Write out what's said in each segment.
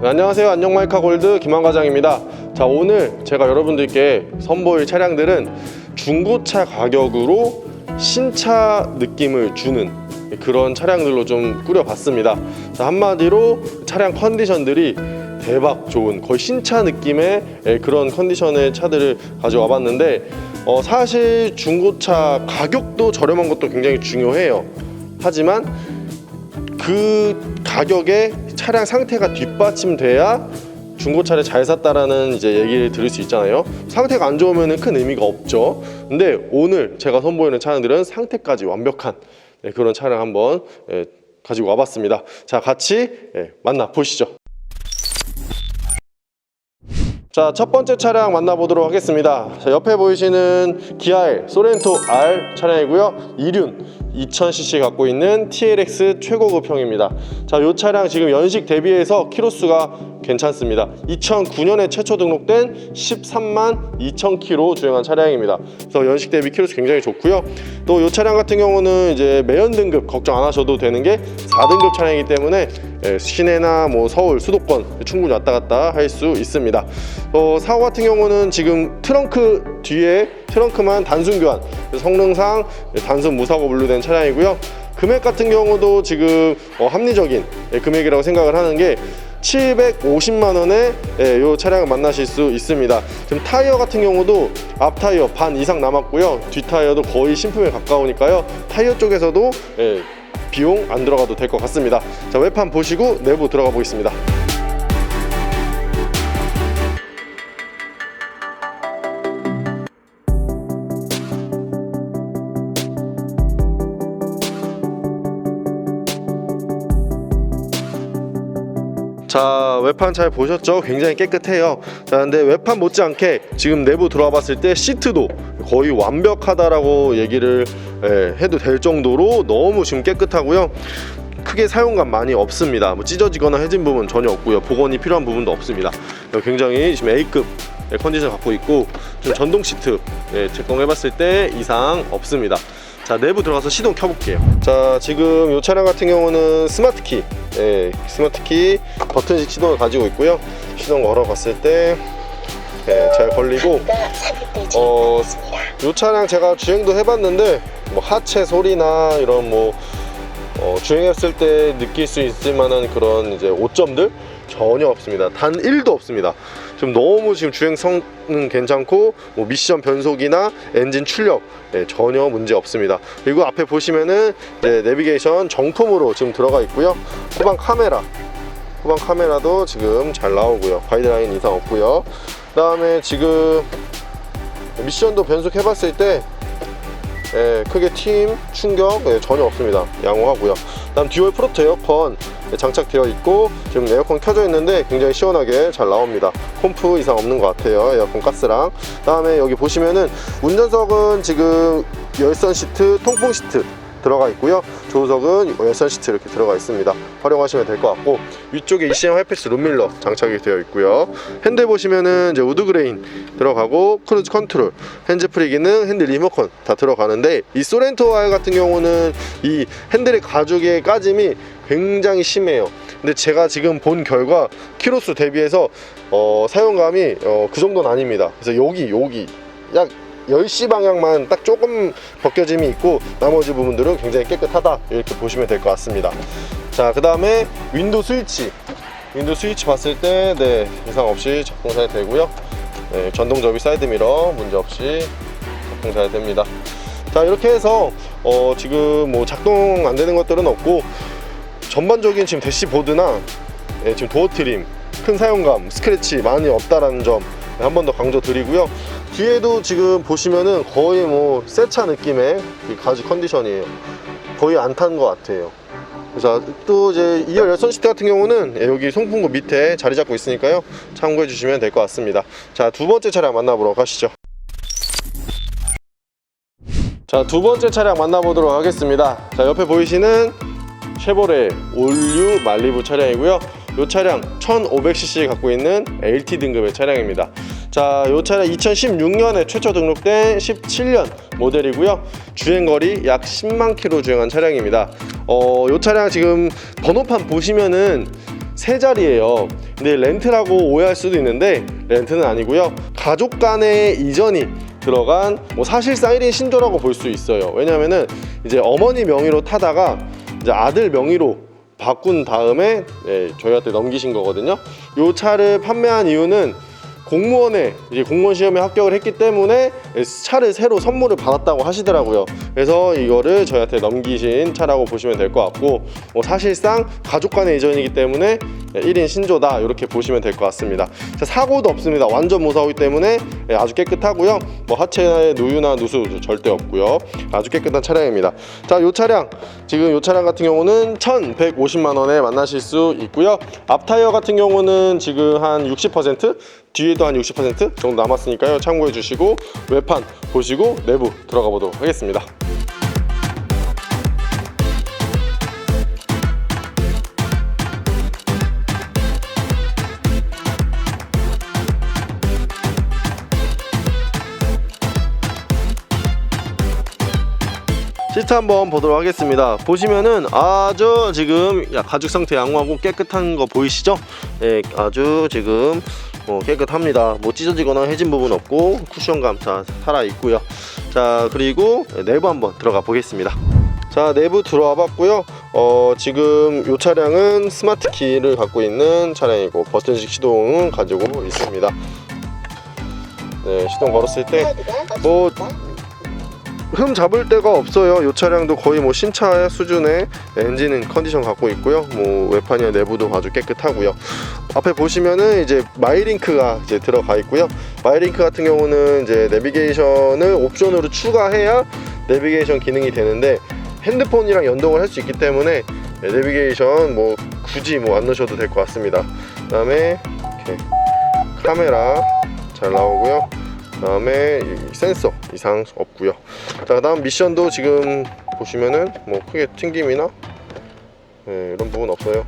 네, 안녕하세요. 안녕마이카 골드 김한 과장입니다. 자, 오늘 제가 여러분들께 선보일 차량들은 중고차 가격으로 신차 느낌을 주는 그런 차량들로 좀 꾸려봤습니다. 자, 한마디로 차량 컨디션들이 대박 좋은 거의 신차 느낌의 예, 그런 컨디션의 차들을 가져와 봤는데 어, 사실 중고차 가격도 저렴한 것도 굉장히 중요해요. 하지만 그 가격에 차량 상태가 뒷받침돼야 중고차를 잘 샀다라는 이제 얘기를 들을 수 있잖아요. 상태가 안 좋으면 큰 의미가 없죠. 근데 오늘 제가 선보이는 차량들은 상태까지 완벽한 네, 그런 차량 한번 예, 가지고 와봤습니다. 자, 같이 예, 만나 보시죠. 자, 첫 번째 차량 만나보도록 하겠습니다. 자, 옆에 보이시는 기아의 소렌토 R 차량이고요. 이륜 2000cc 갖고 있는 TLX 최고급형입니다. 자, 이 차량 지금 연식 대비해서 키로수가 괜찮습니다. 2009년에 최초 등록된 13만 2,000km 주행한 차량입니다. 그래서 연식 대비 키로수 굉장히 좋고요. 또 이 차량 같은 경우는 이제 매연 등급 걱정 안 하셔도 되는 게 4등급 차량이기 때문에 예, 시내나 뭐 서울 수도권 충분히 왔다 갔다 할 수 있습니다. 어, 사고 같은 경우는 지금 트렁크 뒤에 트렁크만 단순 교환 성능상 단순 무사고 분류된 차량이고요. 금액 같은 경우도 지금 어, 합리적인 예, 금액이라고 생각을 하는 게 750만 원에 예, 이 차량을 만나실 수 있습니다. 지금 타이어 같은 경우도 앞 타이어 반 이상 남았고요. 뒷 타이어도 거의 신품에 가까우니까요. 타이어 쪽에서도 예, 비용 안 들어가도 될 것 같습니다. 자 외판 보시고 내부 들어가 보겠습니다. 자 외판 잘 보셨죠? 굉장히 깨끗해요. 자 근데 외판 못지않게 지금 내부 들어와 봤을 때 시트도 거의 완벽하다라고 얘기를 예, 해도 될 정도로 너무 지금 깨끗하고요. 크게 사용감 많이 없습니다. 뭐 찢어지거나 해진 부분 전혀 없고요. 복원이 필요한 부분도 없습니다. 굉장히 지금 A급 컨디션 갖고 있고 좀 전동 시트 예, 제공 해봤을 때 이상 없습니다. 자 내부 들어가서 시동 켜볼게요. 자 지금 이 차량 같은 경우는 스마트 키, 예, 스마트 키 버튼식 시동을 가지고 있고요. 시동 걸어봤을 때 예, 잘 걸리고 어, 이 차량 제가 주행도 해봤는데 뭐 하체 소리나 이런 뭐 어, 주행했을 때 느낄 수 있을 만한 그런 이제 오점들 전혀 없습니다. 단 1도 없습니다. 지금 너무 지금 주행성은 괜찮고 뭐 미션 변속이나 엔진 출력 예, 전혀 문제 없습니다. 그리고 앞에 보시면은 이제 내비게이션 정품으로 지금 들어가 있고요. 후방 카메라 후방 카메라도 지금 잘 나오고요. 가이드라인 이상 없고요. 그다음에 지금 미션도 변속해봤을 때 예, 크게 팀 충격 예, 전혀 없습니다. 양호하고요. 다음 듀얼 프로토 에어컨 예, 장착되어 있고 지금 에어컨 켜져 있는데 굉장히 시원하게 잘 나옵니다. pom프 이상 없는 것 같아요. 에어컨 가스랑. 다음에 여기 보시면은 운전석은 지금 열선 시트, 통풍 시트 들어가 있고요. 조수석은 열선 시트 이렇게 들어가 있습니다. 활용하시면 될 것 같고 위쪽에 ECM 하이패스 룸밀러 장착이 되어 있고요. 핸들 보시면은 이제 우드 그레인 들어가고 크루즈 컨트롤, 핸즈 프리 기능, 핸들 리모컨 다 들어가는데 이 소렌토 R 같은 경우는 이 핸들의 가죽의 까짐이 굉장히 심해요. 근데 제가 지금 본 결과 키로수 대비해서 어, 사용감이 어, 그 정도는 아닙니다. 그래서 여기 여기 약 10시 방향만 딱 조금 벗겨짐이 있고 나머지 부분들은 굉장히 깨끗하다. 이렇게 보시면 될 것 같습니다. 자 그 다음에 윈도우 스위치. 윈도우 스위치 봤을 때 네, 이상 없이 작동 잘 되고요. 네, 전동 접이 사이드 미러 문제 없이 작동 잘 됩니다. 자 이렇게 해서 어, 지금 뭐 작동 안 되는 것들은 없고 전반적인 지금 대시보드나 예, 지금 도어 트림 큰 사용감 스크래치 많이 없다라는 점 한 번 더 강조 드리고요. 뒤에도 지금 보시면은 거의 뭐 새 차 느낌의 이 가죽 컨디션이에요. 거의 안 탄 것 같아요. 자, 또 이제 2열 열선 시트 같은 경우는 예, 여기 송풍구 밑에 자리 잡고 있으니까요. 참고해 주시면 될 것 같습니다. 자 두 번째 차량 만나보러 가시죠. 자 두 번째 차량 만나보도록 하겠습니다. 자 옆에 보이시는 쉐보레 올류 말리부 차량이고요 이 차량 1500cc 갖고 있는 LT 등급의 차량입니다 자, 이 차량 2016년에 최초 등록된 17년 모델이고요. 주행거리 약 10만 킬로 주행한 차량입니다. 어, 이 차량 지금 번호판 보시면은 세 자리예요. 근데 렌트라고 오해할 수도 있는데 렌트는 아니고요. 가족 간의 이전이 들어간 뭐 사실상 1인 신조라고 볼 수 있어요. 왜냐면은 이제 어머니 명의로 타다가 이제 아들 명의로 바꾼 다음에 네, 저희한테 넘기신 거거든요. 이 차를 판매한 이유는 공무원에 이제 공무원 시험에 합격을 했기 때문에 차를 새로 선물을 받았다고 하시더라고요. 그래서 이거를 저희한테 넘기신 차라고 보시면 될 것 같고 뭐 사실상 가족 간의 이전이기 때문에 1인 신조다 이렇게 보시면 될 것 같습니다. 자, 사고도 없습니다. 완전 무사하기 때문에 예, 아주 깨끗하고요. 뭐 하체에 누유나 누수 절대 없고요. 아주 깨끗한 차량입니다. 자, 이 차량 지금 이 차량 같은 경우는 1,150만 원에 만나실 수 있고요. 앞 타이어 같은 경우는 지금 한 60% 뒤에도 한 60% 정도 남았으니까요. 참고해 주시고 외판 보시고 내부 들어가 보도록 하겠습니다. 시트 한번 보도록 하겠습니다. 보시면은 아주 지금 야, 가죽 상태 양호하고 깨끗한 거 보이시죠? 예, 아주 지금 어, 깨끗합니다. 뭐 찢어지거나 해진 부분 없고 쿠션감 다 살아 있고요. 자 그리고 내부 한번 들어가 보겠습니다. 자 내부 들어와 봤고요. 어, 지금 이 차량은 스마트 키를 갖고 있는 차량이고 버튼식 시동은 가지고 있습니다. 네 시동 걸었을 때 뭐 흠 잡을 데가 없어요. 이 차량도 거의 뭐 신차 수준의 엔진은 컨디션 갖고 있고요. 뭐 외판이나 내부도 아주 깨끗하고요. 앞에 보시면은 이제 마이링크가 이제 들어가 있고요. 마이링크 같은 경우는 이제 내비게이션을 옵션으로 추가해야 내비게이션 기능이 되는데 핸드폰이랑 연동을 할 수 있기 때문에 내비게이션 뭐 굳이 뭐 안 넣으셔도 될 것 같습니다. 그다음에 이렇게 카메라 잘 나오고요. 그 다음에 이 센서 이상 없고요. 자 그 다음 미션도 지금 보시면은 뭐 크게 튕김이나 네, 이런 부분 없어요.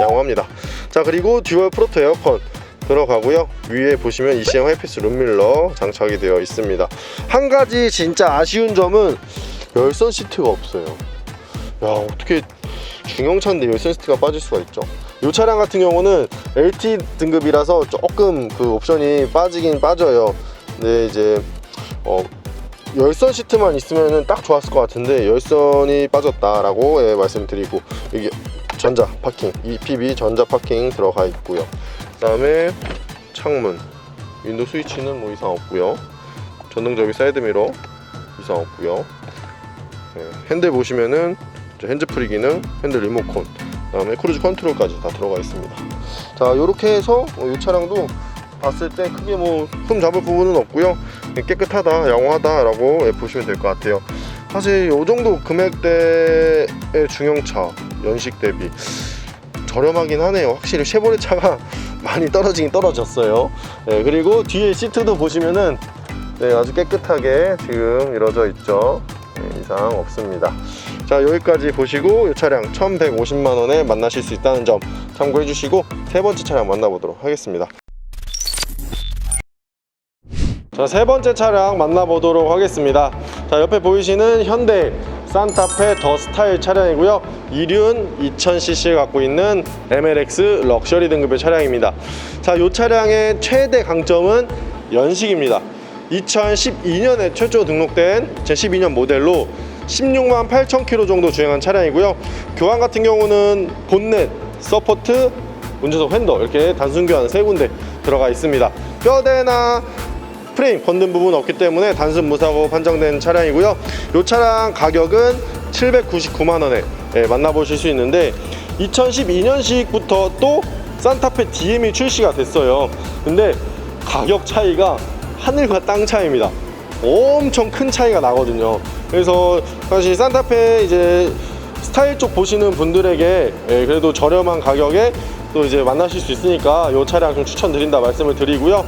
양호합니다. 자 그리고 듀얼 프로토 에어컨 들어가고요. 위에 보시면 ECM 하이패스 룸밀러 장착이 되어 있습니다. 한 가지 진짜 아쉬운 점은 열선 시트가 없어요. 야 어떻게 중형차인데 열선 시트가 빠질 수가 있죠. 이 차량 같은 경우는 LT 등급이라서 조금 그 옵션이 빠지긴 빠져요. 근데 이제 어, 열선 시트만 있으면 딱 좋았을 것 같은데 열선이 빠졌다라고 예, 말씀드리고 이게 전자 파킹 EPB 전자 파킹 들어가 있고요. 그 다음에 창문 윈도우 스위치는 뭐 이상 없고요. 전동접이 사이드 미러 이상 없고요. 네, 핸들 보시면은 핸즈프리 기능, 핸들 리모컨, 그 다음에 크루즈 컨트롤까지 다 들어가 있습니다. 자, 이렇게 해서 이 차량도 봤을 때 크게 뭐 흠 잡을 부분은 없고요. 깨끗하다, 양호하다 라고 보시면 될 것 같아요. 사실 이 정도 금액대의 중형차 연식 대비 저렴하긴 하네요. 확실히 쉐보레 차가 많이 떨어지긴 떨어졌어요. 네, 그리고 뒤에 시트도 보시면은 네, 아주 깨끗하게 지금 이루어져 있죠. 네, 이상 없습니다. 자 여기까지 보시고 이 차량 1150만 원에 만나실 수 있다는 점 참고해 주시고 세 번째 차량 만나보도록 하겠습니다. 자, 세 번째 차량 만나보도록 하겠습니다. 자, 옆에 보이시는 현대 산타페 더 스타일 차량이고요. 이륜 2000cc 갖고 있는 MLX 럭셔리 등급의 차량입니다. 자, 이 차량의 최대 강점은 연식입니다. 2012년에 최초 등록된 2012년 모델로 16만 8천 킬로 정도 주행한 차량이고요. 교환 같은 경우는 본넷, 서포트, 운전석 핸더 이렇게 단순 교환 세 군데 들어가 있습니다. 뼈대나 프레임 건든 부분 없기 때문에 단순 무사고 판정된 차량이고요. 이 차량 가격은 799만 원에 예, 만나보실 수 있는데 2012년식부터 또 산타페 DM이 출시가 됐어요. 근데 가격 차이가 하늘과 땅 차이입니다. 엄청 큰 차이가 나거든요. 그래서 사실 산타페 이제 스타일 쪽 보시는 분들에게 예, 그래도 저렴한 가격에 또 이제 만나실 수 있으니까 이 차량 좀 추천드린다 말씀을 드리고요.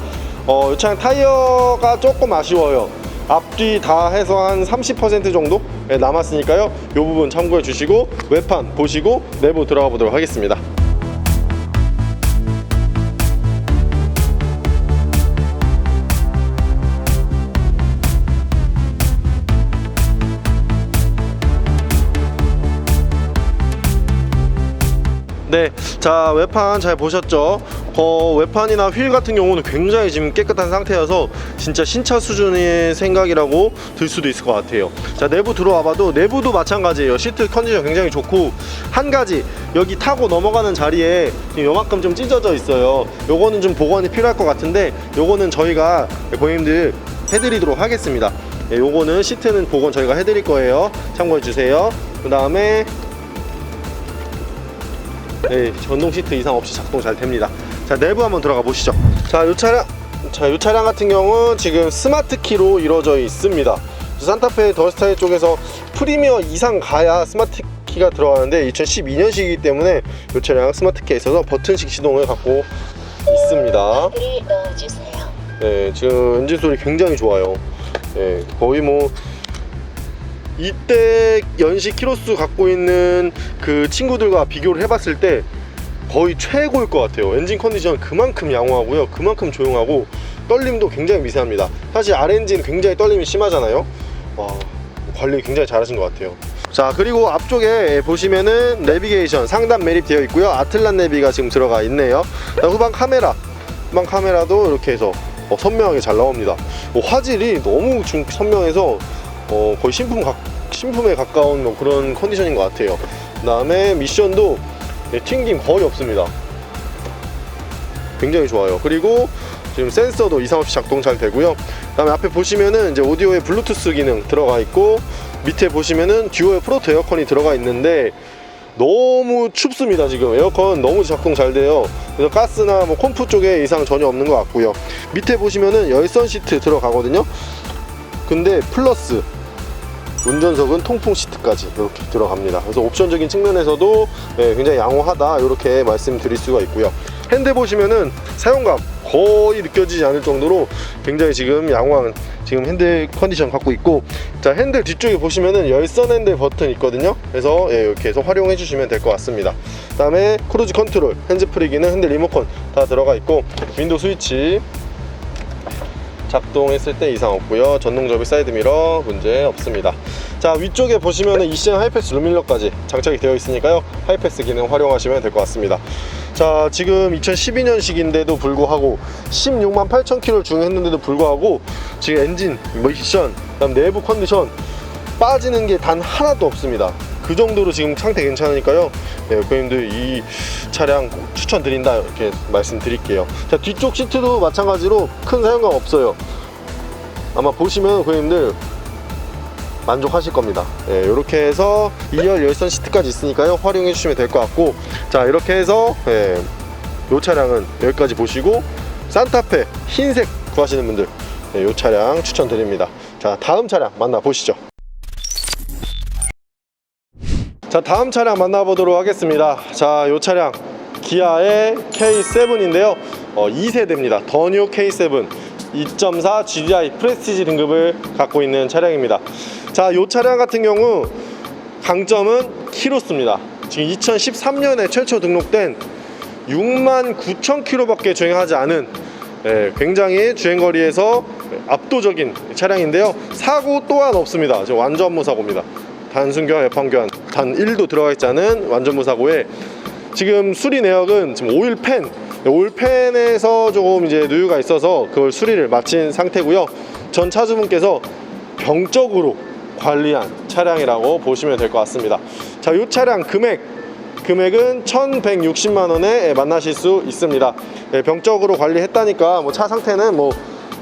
어, 이 차량 타이어가 조금 아쉬워요. 앞뒤 다 해서 한 30% 정도 예, 남았으니까요. 이 부분 참고해 주시고 외판 보시고 내부 들어가 보도록 하겠습니다. 네, 자 외판 잘 보셨죠? 어, 외판이나 휠 같은 경우는 굉장히 지금 깨끗한 상태여서 진짜 신차 수준의 생각이라고 들 수도 있을 것 같아요. 자 내부 들어와봐도 내부도 마찬가지예요. 시트 컨디션 굉장히 좋고 한 가지 여기 타고 넘어가는 자리에 지금 요만큼 좀 찢어져 있어요. 요거는 좀 복원이 필요할 것 같은데 요거는 저희가 고객님들 해드리도록 하겠습니다. 예, 요거는 시트는 복원 저희가 해드릴 거예요. 참고해 주세요. 그 다음에 네, 전동 시트 이상 없이 작동 잘 됩니다. 자, 내부 한번 들어가 보시죠. 자, 이 차량, 자, 이 차량 같은 경우는 지금 스마트 키로 이루어져 있습니다. 산타페 더스타일 쪽에서 프리미어 이상 가야 스마트 키가 들어가는데 2012년식이기 때문에 이 차량 스마트 키에 있어서 버튼식 시동을 갖고 있습니다. 를 넣어주세요. 네, 지금 엔진 소리 굉장히 좋아요. 네, 거의 뭐 이때 연식 키로수 갖고 있는 그 친구들과 비교를 해봤을 때 거의 최고일 것 같아요. 엔진 컨디션 그만큼 양호하고요. 그만큼 조용하고 떨림도 굉장히 미세합니다. 사실 RNG는 굉장히 떨림이 심하잖아요. 와, 관리 굉장히 잘하신 것 같아요. 자 그리고 앞쪽에 보시면은 내비게이션 상단 매립되어 있고요. 아틀란 내비가 지금 들어가 있네요. 자, 후방 카메라 후방 카메라도 이렇게 해서 어, 선명하게 잘 나옵니다. 어, 화질이 너무 좀 선명해서 어, 거의 신품 가, 신품에 가까운 뭐 그런 컨디션인 것 같아요. 그 다음에 미션도 네, 튕김 거의 없습니다. 굉장히 좋아요. 그리고 지금 센서도 이상 없이 작동 잘 되고요. 그다음에 앞에 보시면은 이제 오디오에 블루투스 기능 들어가 있고 밑에 보시면은 듀얼 프로토 에어컨이 들어가 있는데 너무 춥습니다 지금 에어컨 너무 작동 잘 돼요 그래서 가스나 뭐 콤프 쪽에 이상 전혀 없는 것 같고요 밑에 보시면은 열선 시트 들어가거든요 근데 플러스 운전석은 통풍 시트까지 이렇게 들어갑니다. 그래서 옵션적인 측면에서도 예, 굉장히 양호하다 이렇게 말씀드릴 수가 있고요. 핸들 보시면은 사용감 거의 느껴지지 않을 정도로 굉장히 지금 양호한 지금 핸들 컨디션 갖고 있고 자 핸들 뒤쪽에 보시면은 열선 핸들 버튼 있거든요. 그래서 예, 이렇게 해서 활용해 주시면 될 것 같습니다. 그 다음에 크루즈 컨트롤 핸즈프리 기능 핸들 리모컨 다 들어가 있고 윈도우 스위치 작동했을 때 이상 없고요. 전동 접이 사이드 미러 문제 없습니다. 자 위쪽에 보시면은 이시장 하이패스 루밀러까지 장착이 되어 있으니까요. 하이패스 기능 활용하시면 될 것 같습니다. 자 지금 2012년식인데도 불구하고 16만 8천 킬로를 주행했는데도 불구하고 지금 엔진 미션 그다음 내부 컨디션 빠지는 게 단 하나도 없습니다 그 정도로 지금 상태 괜찮으니까요 네, 고객님들 이 차량 꼭 추천드린다 이렇게 말씀드릴게요 자 뒤쪽 시트도 마찬가지로 큰 사용감 없어요 아마 보시면 고객님들 만족하실 겁니다. 예, 이렇게 해서 2열 열선 시트까지 있으니까요. 활용해 주시면 될 것 같고 자 이렇게 해서 예, 이 차량은 여기까지 보시고 산타페 흰색 구하시는 분들 예, 이 차량 추천드립니다. 자 다음 차량 만나보시죠. 자 다음 차량 만나보도록 하겠습니다. 자이 차량 기아의 K7인데요. 어, 2세대입니다. 더뉴 K7 2.4 GDI 프레스티지 등급을 갖고 있는 차량입니다. 자, 이 차량 같은 경우 강점은 키로수입니다. 지금 2013년에 최초 등록된 6만 9천 킬로밖에 주행하지 않은 예, 굉장히 주행거리에서 압도적인 차량인데요. 사고 또한 없습니다. 완전 무사고입니다. 단순 교환, 외판 교환 단 1도 들어가 있지 않은 완전 무사고에 지금 수리 내역은 지금 오일팬 오일팬에서 조금 이제 누유가 있어서 그걸 수리를 마친 상태고요. 전 차주분께서 병적으로 관리한 차량이라고 보시면 될 것 같습니다. 자, 이 차량 금액 금액은 1,160만 원에 만나실 수 있습니다. 네, 병적으로 관리했다니까 뭐 차 상태는 뭐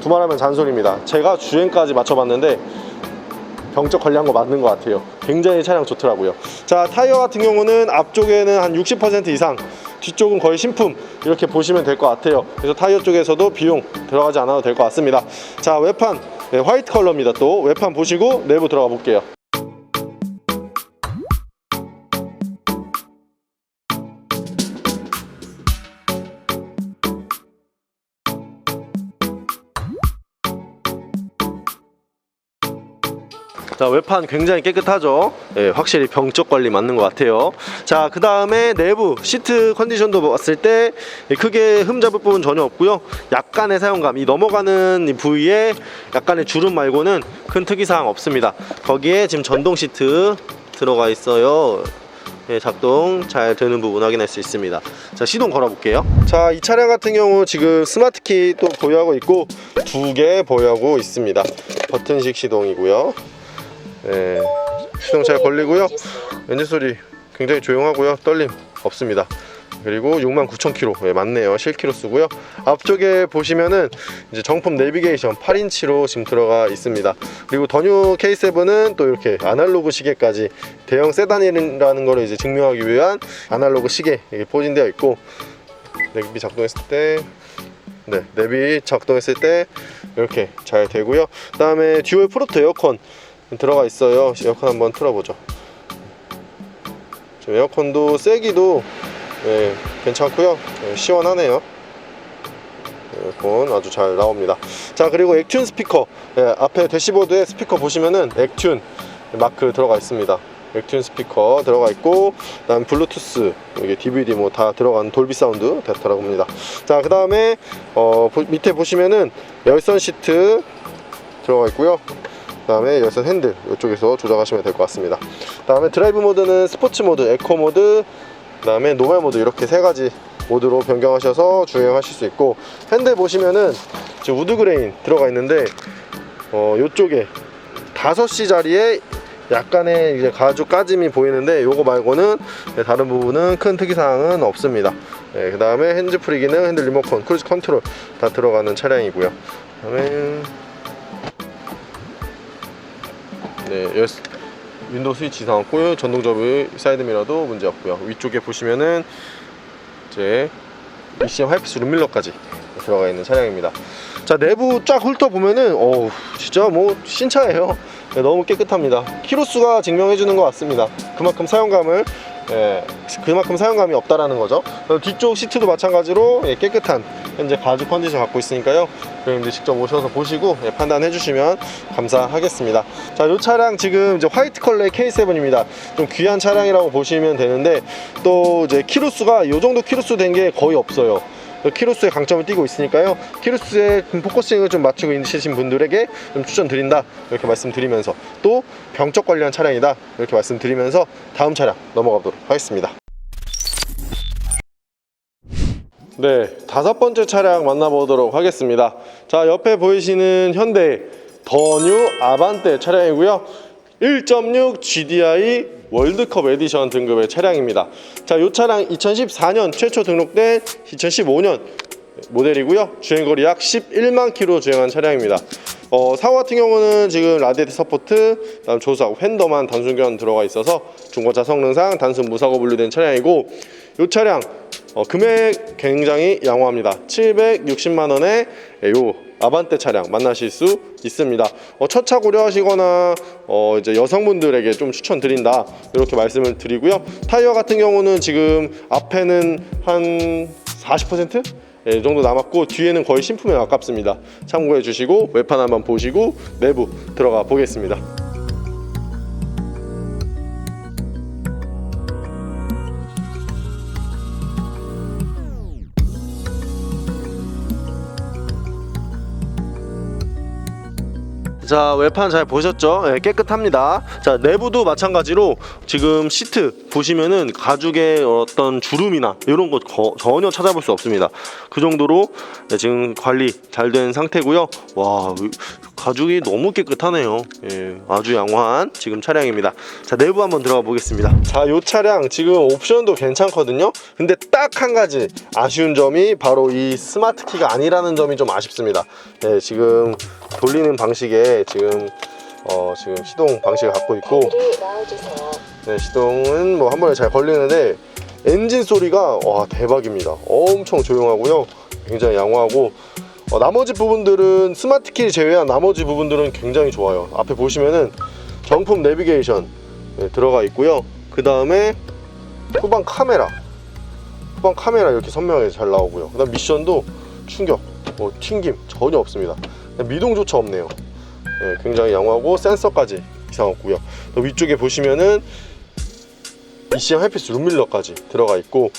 두말하면 잔소리입니다. 제가 주행까지 맞춰봤는데 병적 관리한 거 맞는 것 같아요. 굉장히 차량 좋더라고요. 자 타이어 같은 경우는 앞쪽에는 한 60% 이상, 뒤쪽은 거의 신품 이렇게 보시면 될 것 같아요. 그래서 타이어 쪽에서도 비용 들어가지 않아도 될 것 같습니다. 자 외판 네, 화이트 컬러입니다. 또 외판 보시고 내부 들어가 볼게요. 자 외판 굉장히 깨끗하죠 예, 확실히 병적 관리 맞는 것 같아요 자 그 다음에 내부 시트 컨디션도 봤을 때 크게 흠 잡을 부분 전혀 없고요 약간의 사용감 이 넘어가는 이 부위에 약간의 주름 말고는 큰 특이사항 없습니다 거기에 지금 전동 시트 들어가 있어요 예, 작동 잘 되는 부분 확인할 수 있습니다. 자 시동 걸어 볼게요. 자 이 차량 같은 경우 지금 스마트키 또 보유하고 있고 두 개 보유하고 있습니다. 버튼식 시동이고요. 예, 시동 잘 걸리고요. 엔진 소리 굉장히 조용하고요. 떨림 없습니다. 그리고 69,000km 예, 맞네요 실키로 쓰고요 앞쪽에 보시면은 이제 정품 내비게이션 8인치로 지금 들어가 있습니다 그리고 더뉴 K7은 또 이렇게 아날로그 시계까지 대형 세단이라는 거를 이제 증명하기 위한 아날로그 시계 이게 포진되어 있고 내비 작동했을 때 네, 내비 작동했을 때 이렇게 잘 되고요 그 다음에 듀얼 프로토 에어컨 들어가 있어요 에어컨 한번 틀어보죠 지금 에어컨도 세기도 예, 괜찮고요. 예, 시원하네요. 에어컨 아주 잘 나옵니다. 자 그리고 액튠 스피커 예, 앞에 대시보드에 스피커 보시면은 액튠 마크 들어가 있습니다. 액튠 스피커 들어가 있고 그다음 블루투스 이게 DVD 뭐 다 들어간 돌비 사운드 다 들어갑니다. 자 그 다음에 어, 보- 밑에 보시면은 열선 시트 들어가 있고요. 그다음에 열선 핸들 이쪽에서 조작하시면 될 것 같습니다. 그다음에 드라이브 모드는 스포츠 모드, 에코 모드, 그다음에 노멀 모드 이렇게 세 가지 모드로 변경하셔서 주행하실 수 있고 핸들 보시면은 지금 우드 그레인 들어가 있는데 어 요쪽에 5시 자리에 약간의 이제 가죽 까짐이 보이는데 요거 말고는 네, 다른 부분은 큰 특이사항은 없습니다. 네, 그 다음에 핸즈 프리 기능, 핸들 리모컨, 크루즈 컨트롤 다 들어가는 차량이고요. 그 다음에 네, 열- 윈도우 스위치 이상 없고요. 전동 접이 사이드 미러도 문제 없고요. 위쪽에 보시면은 이제 ECM 하이패스 룸밀러까지 들어가 있는 차량입니다. 자 내부 쫙 훑어 보면은 어우 진짜 뭐 신차예요. 네, 너무 깨끗합니다. 키로수가 증명해 주는 것 같습니다. 그만큼 사용감을 예, 그만큼 사용감이 없다라는 거죠. 어, 뒤쪽 시트도 마찬가지로 예, 깨끗한 현재 가죽 컨디션 갖고 있으니까요. 고객님들 직접 오셔서 보시고 예, 판단해 주시면 감사하겠습니다. 자, 이 차량 지금 이제 화이트 컬러의 K7입니다. 좀 귀한 차량이라고 보시면 되는데 또 이제 키로수가 이 정도 키로수 된 게 거의 없어요. 키로수의 강점을 띠고 있으니까요. 키로수에 좀 포커싱을 좀 맞추고 있으신 분들에게 좀 추천드린다 이렇게 말씀드리면서 또 병적 관리한 차량이다 이렇게 말씀드리면서 다음 차량 넘어가도록 하겠습니다. 네, 다섯 번째 차량 만나보도록 하겠습니다. 자, 옆에 보이시는 현대 더뉴 아반떼 차량이고요. 1.6 GDI 월드컵 에디션 등급의 차량입니다. 자, 이 차량 2014년 최초 등록된 2015년 모델이고요. 주행거리 약 11만 킬로 주행한 차량입니다. 어, 사고 같은 경우는 지금 라디에이터 서포트, 그다음 조수하고 팬더만 단순견 들어가 있어서 중고차 성능상 단순 무사고 분류된 차량이고 이 차량 어, 금액 굉장히 양호합니다. 760만 원에 요 아반떼 차량 만나실 수 있습니다. 어, 첫차 고려하시거나 어, 이제 여성분들에게 좀 추천드린다 이렇게 말씀을 드리고요. 타이어 같은 경우는 지금 앞에는 한 40%? 예, 이 정도 남았고 뒤에는 거의 신품에 가깝습니다. 참고해 주시고 외판 한번 보시고 내부 들어가 보겠습니다. 자 외판 잘 보셨죠? 예, 깨끗합니다. 자 내부도 마찬가지로 지금 시트 보시면은 가죽의 어떤 주름이나 이런 것 거- 전혀 찾아볼 수 없습니다. 그 정도로 네, 지금 관리 잘 된 상태고요. 와 이- 가죽이 너무 깨끗하네요. 예, 아주 양호한 지금 차량입니다. 자 내부 한번 들어가 보겠습니다. 자 이 차량 지금 옵션도 괜찮거든요. 근데 딱 한 가지 아쉬운 점이 바로 이 스마트 키가 아니라는 점이 좀 아쉽습니다. 예, 지금 돌리는 방식에 지금 어 지금 시동 방식을 갖고 있고. 네, 시동은 뭐 한 번에 잘 걸리는데 엔진 소리가 와 대박입니다. 엄청 조용하고요. 굉장히 양호하고 어, 나머지 부분들은 스마트 키를 제외한 나머지 부분들은 굉장히 좋아요. 앞에 보시면은 정품 내비게이션 네, 들어가 있고요. 그 다음에 후방 카메라, 후방 카메라 이렇게 선명하게 잘 나오고요. 그 다음 미션도 충격, 뭐 튕김 전혀 없습니다. 미동조차 없네요. 예, 굉장히 양호하고 센서까지 이상 없고요. 또 위쪽에 보시면은 ECM 하이패스 룸밀러까지 들어가 있고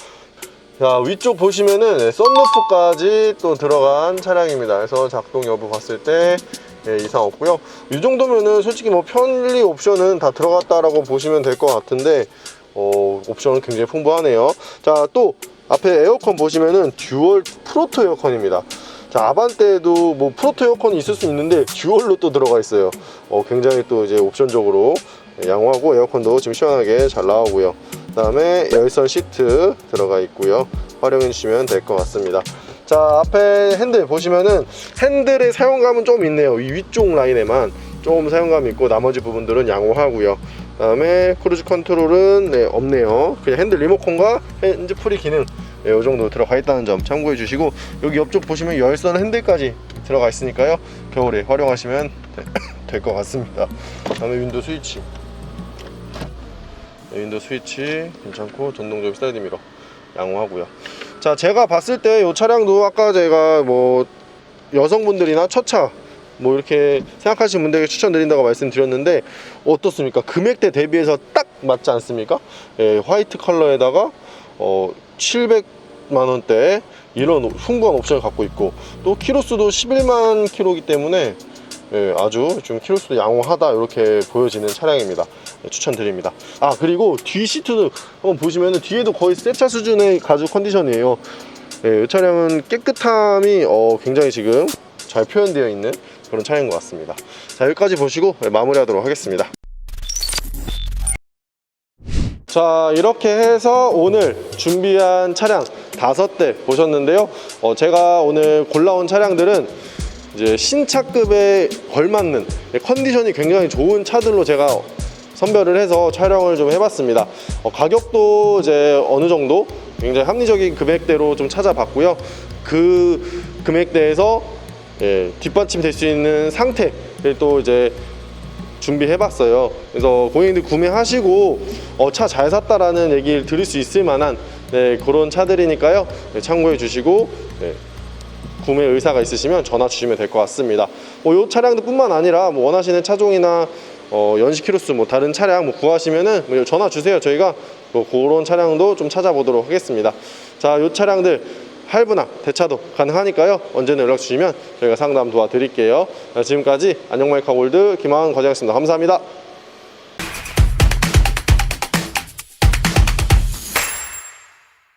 자 위쪽 보시면은 네, 썬루프까지 또 들어간 차량입니다. 그래서 작동 여부 봤을 때 예, 이상 없고요. 이 정도면은 솔직히 뭐 편리 옵션은 다 들어갔다라고 보시면 될 것 같은데 어, 옵션은 굉장히 풍부하네요. 자, 또 앞에 에어컨 보시면은 듀얼 프로토 에어컨입니다. 자, 아반떼도 뭐 프로토 에어컨이 있을 수 있는데 듀얼로 또 들어가 있어요. 어, 굉장히 또 이제 옵션적으로 양호하고 에어컨도 지금 시원하게 잘 나오고요. 그 다음에 열선 시트 들어가 있고요. 활용해 주시면 될 것 같습니다. 자, 앞에 핸들 보시면은 핸들의 사용감은 좀 있네요. 이 위쪽 라인에만 조금 사용감 있고 나머지 부분들은 양호하고요. 그 다음에 크루즈 컨트롤은 네, 없네요. 그냥 핸들 리모컨과 핸즈 프리 기능 네, 이 정도 들어가 있다는 점 참고해 주시고 여기 옆쪽 보시면 열선 핸들까지 들어가 있으니까요. 겨울에 활용하시면 될 것 같습니다. 그다음에 윈도우 스위치 네, 윈도우 스위치 괜찮고 전동적 사이드 미러 양호하고요. 자, 제가 봤을 때 이 차량도 아까 제가 뭐 여성분들이나 첫차 뭐 이렇게 생각하시는 분들에게 추천드린다고 말씀드렸는데 어떻습니까? 금액대 대비해서 딱 맞지 않습니까? 예, 화이트 컬러에다가 어 700만 원대 이런 숭고한 옵션을 갖고 있고 또 키로수도 11만 킬로기 때문에 예, 아주 좀 키로수도 양호하다 이렇게 보여지는 차량입니다. 예, 추천드립니다. 아 그리고 뒤 시트도 한번 보시면은 뒤에도 거의 새차 수준의 가죽 컨디션이에요. 예, 이 차량은 깨끗함이 어, 굉장히 지금 잘 표현되어 있는 그런 차량인 것 같습니다. 자 여기까지 보시고 예, 마무리하도록 하겠습니다. 자 이렇게 해서 오늘 준비한 차량 다섯 대 보셨는데요. 어, 제가 오늘 골라온 차량들은 이제 신차급에 걸맞는 예, 컨디션이 굉장히 좋은 차들로 제가 선별을 해서 촬영을 좀 해봤습니다. 어, 가격도 이제 어느 정도 굉장히 합리적인 금액대로 좀 찾아봤고요. 그 금액대에서 예, 뒷받침 될 수 있는 상태를 또 이제 준비해봤어요. 그래서 고객님들 구매하시고 어, 차 잘 샀다라는 얘기를 들을 수 있을 만한 네, 그런 차들이니까요. 네, 참고해 주시고 네, 구매 의사가 있으시면 전화 주시면 될 것 같습니다. 뭐, 이 차량뿐만 아니라 뭐 원하시는 차종이나 어, 연식 키로수 뭐 다른 차량 뭐 구하시면은 뭐 전화 주세요. 저희가 뭐 그런 차량도 좀 찾아보도록 하겠습니다. 자, 이 차량들 할부나 대차도 가능하니까요. 언제나 연락 주시면 저희가 상담 도와드릴게요. 자, 지금까지 안녕마이카 골드 김하은 과장이었습니다. 감사합니다.